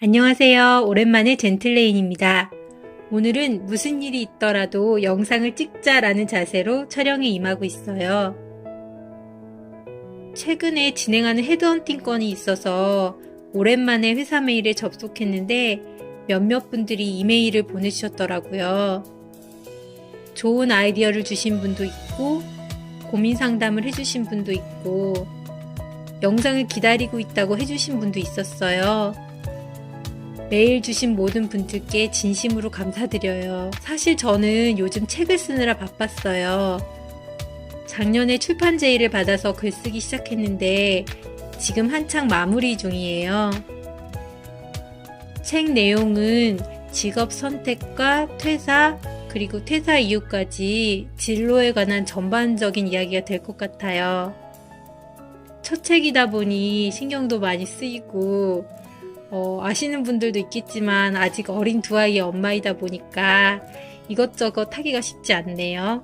안녕하세요. 오랜만에 젠틀레인입니다. 오늘은 무슨 일이 있더라도 영상을 찍자라는 자세로 촬영에 임하고 있어요. 최근에 진행하는 헤드헌팅 건이 있어서 오랜만에 회사 메일에 접속했는데 몇몇 분들이 이메일을 보내주셨더라고요. 좋은 아이디어를 주신 분도 있고, 고민 상담을 해주신 분도 있고, 영상을 기다리고 있다고 해주신 분도 있었어요. 메일 주신 모든 분들께 진심으로 감사드려요. 사실 저는 요즘 책을 쓰느라 바빴어요. 작년에 출판 제의를 받아서 글쓰기 시작했는데 지금 한창 마무리 중이에요. 책 내용은 직업 선택과 퇴사, 그리고 퇴사 이유까지 진로에 관한 전반적인 이야기가 될 것 같아요. 첫 책이다 보니 신경도 많이 쓰이고, 어, 아시는 분들도 있겠지만 아직 어린 두 아이의 엄마이다 보니까 이것저것 하기가 쉽지 않네요.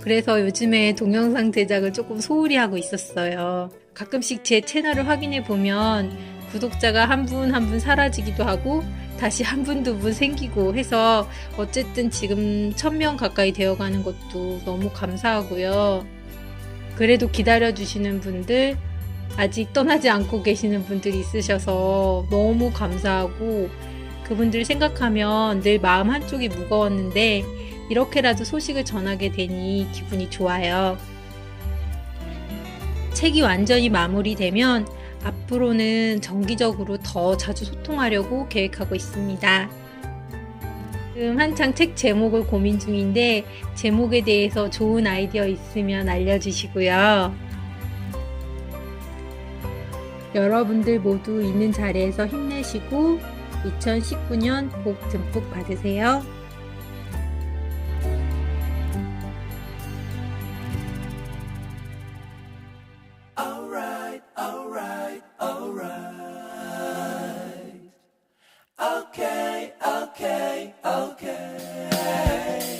그래서 요즘에 동영상 제작을 조금 소홀히 하고 있었어요. 가끔씩 제 채널을 확인해 보면 구독자가 한 분 한분 사라지기도 하고 다시 한 분 두 분 생기고 해서 어쨌든 지금 1000명 가까이 되어 가는 것도 너무 감사하고요. 그래도 기다려주시는 분들, 아직 떠나지 않고 계시는 분들이 있으셔서 너무 감사하고 그분들 생각하면 늘 마음 한쪽이 무거웠는데 이렇게라도 소식을 전하게 되니 기분이 좋아요. 책이 완전히 마무리되면 앞으로는 정기적으로 더 자주 소통하려고 계획하고 있습니다. 지금 한창 책 제목을 고민 중인데 제목에 대해서 좋은 아이디어 있으면 알려주시고요. 여러분들 모두 있는 자리에서 힘내시고 2019년 복 듬뿍 받으세요. okay, okay, okay.